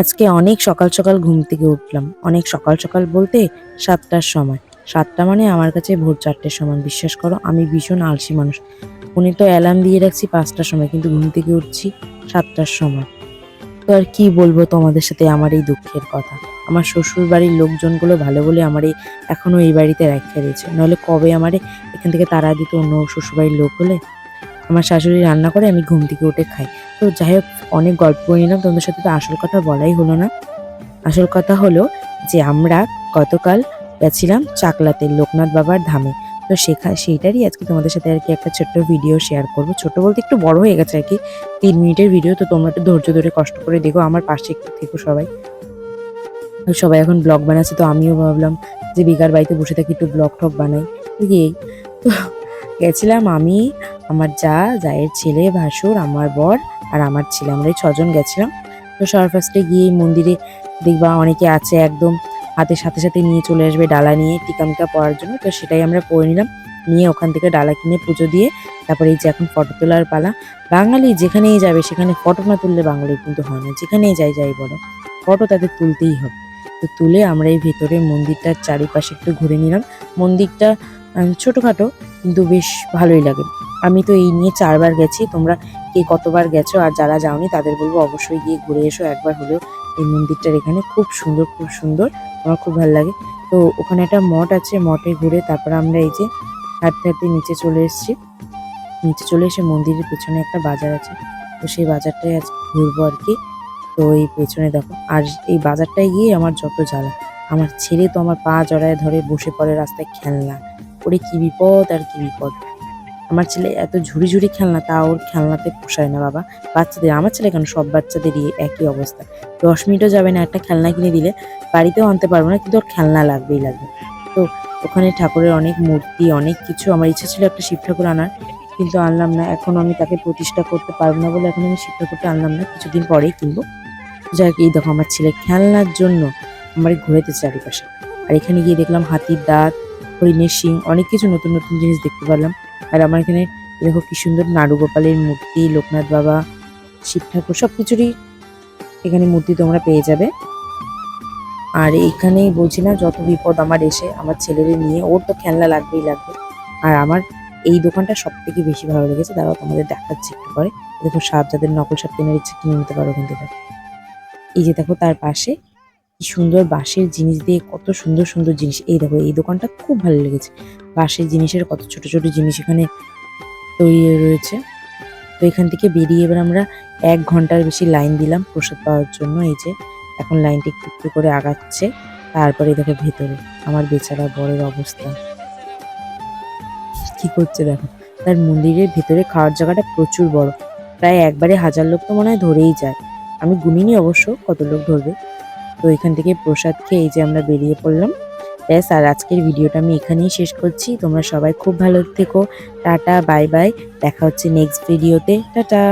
আজকে অনেক সকাল সকাল ঘুম থেকে উঠলাম। অনেক সকাল সকাল বলতে সাতটার সময়। সাতটা মানে আমার কাছে ভোর চারটের সময়। বিশ্বাস করো, আমি ভীষণ আলসি মানুষ। উনি তো অ্যালার্ম দিয়ে রাখছি পাঁচটার সময়, কিন্তু ঘুম থেকে উঠছি সাতটার সময়। তো আর কি বলব তোমাদের সাথে আমার এই দুঃখের কথা? আমার শ্বশুর বাড়ির লোকজনগুলো ভালো বলে আমার এই এখনও এই বাড়িতে রাখা দিয়েছে। নাহলে কবে আমারে এখান থেকে তারা দিত অন্য শ্বশুর বাড়ির লোক হলে? আমার শাশুড়ি রান্না করে, আমি ঘুম থেকে উঠে খাই। তো যাই হোক, অনেক গল্প নিলাম, তোমাদের সাথে তো আসল কথা বলাই হলো না। আসল কথা হলো যে আমরা গতকাল গেছিলাম চাকলাতে লোকনাথ বাবার ধামে। তো সেখা, সেইটারই আজকে তোমাদের সাথে আর কি একটা ছোট্ট ভিডিও শেয়ার করব। ছোট বলতে একটু বড় হয়ে গেছে আর কি তিন মিনিটের ভিডিও তো তোমরা একটু ধৈর্য ধরে কষ্ট করে দেখো, আমার পাশে একটু থেকো সবাই। সবাই এখন ব্লগ বানাচ্ছে, তো আমিও ভাবলাম যে বেকার বাড়িতে বসে থাকি, একটু ব্লগ টক বানাই। তো তো গেছিলাম আমি আমার যা, জায়ের ছেলে, ভাসুর, আমার বর আর আমার ছেলে। আমরা এই ছজন গেছিলাম। তো সবার ফার্স্টে গিয়ে মন্দিরে দেখবা অনেকে আছে একদম হাতের সাথে সাথে নিয়ে চলে আসবে ডালা নিয়ে টিকামিকা পড়ার জন্য। তো সেটাই আমরা পরে নিলাম। নিয়ে ওখান থেকে ডালা কিনে পুজো দিয়ে তারপরে এই যে এখন ফটো তোলার পালা। বাঙালি যেখানেই যাবে সেখানে ফটো না তুললে বাঙালি কিন্তু হয় না। যেখানেই যাই যাই বলো ফটো তাদের তুলতেই হবে। তো তুলে আমরা এই ভেতরে মন্দিরটার চারিপাশে একটু ঘুরে নিলাম। মন্দিরটা ছোটখাটো কিন্তু বেশ ভালোই লাগে। আমি তো এই নিয়ে চারবার গেছি, তোমরা কে কতবার গেছো আর যারা যাওনি তাদের বলব অবশ্যই গিয়ে ঘুরে এসো একবার হলেও। এই মন্দিরটার এখানে খুব সুন্দর খুব সুন্দর, আমার খুব ভালো লাগে। তো ওখানে একটা মঠ আছে, মঠে ঘুরে তারপর আমরা এই যে হাঁটতে হাঁটতে নিচে চলে এসেছি। নিচে চলে এসে মন্দিরের পেছনে একটা বাজার আছে, তো সেই বাজারটাই আজ ঘুরবো আর কি। তো এই পেছনে দেখো, আর এই বাজারটায় গিয়ে আমার যত জ্বালা। আমার ছেলে তো আমার পা জড়ায় ধরে বসে পড়ে রাস্তায় খেলনা। ওরে কি বিপদ আর কি বিপদ। আমার ছেলে এত ঝুড়ি ঝুড়ি খেলনা, তা ওর খেলনাতে পোষায় না বাবা। বাচ্চাদের, আমার ছেলে কেন? সব বাচ্চাদেরই একই অবস্থা। দশ মিনিটও যাবে না একটা খেলনা কিনে দিলে। বাড়িতেও আনতে পারব না, কিন্তু ওর খেলনা লাগবেই লাগবে। তো ওখানে ঠাকুরের অনেক মূর্তি, অনেক কিছু। আমার ইচ্ছা ছিল একটা শিব ঠাকুর আনার, কিন্তু আনলাম না। এখন আমি তাকে প্রতিষ্ঠা করতে পারব না বলে এখন আমি শিব ঠাকুরটা আনলাম না। কিছুদিন পরেই কিনবো। যাই এই দেখো, আমার ছেলে খেলনার জন্য আমার ঘুরেতে চারিপাশে। আর এখানে গিয়ে দেখলাম হাতির দাঁত, হরিণের শিং, অনেক কিছু নতুন নতুন জিনিস দেখতে পারলাম। আর আমার এখানে দেখো কি সুন্দর নাড়ু গোপালের মূর্তি, লোকনাথ বাবা, শিব ঠাকুর সব কিছুরই এখানে মূর্তি তোমরা পেয়ে যাবে। আর এইখানেই বলছি না, যত বিপদ আমার এসে আমার ছেলেদের নিয়ে, ওর তো খেলনা লাগবেই লাগবে। আর আমার এই দোকানটা সব থেকে বেশি ভালো লেগেছে তারাও তোমাদের দেখাচ্ছি একটু পরে। দেখো সাপ, যাদের নকল সাপ কেনার ইচ্ছে, কিনে নিতে পারো কিন্তু এই যে দেখো তার পাশে কি সুন্দর বাঁশের জিনিস দিয়ে কত সুন্দর সুন্দর জিনিস। এই দেখো, এই দোকানটা খুব ভালো লেগেছে। বাঁশের জিনিসের কত ছোট ছোট জিনিস এখানে তৈরি রয়েছে। তো এখান থেকে বেরিয়ে এবার আমরা এক ঘণ্টার বেশি লাইন দিলাম প্রসাদ পাওয়ার জন্য। এই যে, এখন লাইনটি একটু একটু করে আগাচ্ছে। তারপরে দেখো ভেতরে, আমার বেচারা বরের অবস্থা। কি করছে দেখো, তার মন্দিরের ভেতরে খাওয়ার জায়গাটা প্রচুর বড়। প্রায় একবারে হাজার লোক তো মনে হয় ধরেই যায়। আমি গুনিনি অবশ্য কত লোক ধরবে। তো এখান থেকে প্রসাদ খেয়ে এই যে আমরা বেরিয়ে পড়লাম। ব্যাস, আর আজকের ভিডিওটা আমি এখানেই শেষ করছি। তোমরা সবাই খুব ভালো থেকো। Tata, bye bye. দেখা হচ্ছে নেক্সট ভিডিওতে টাটা!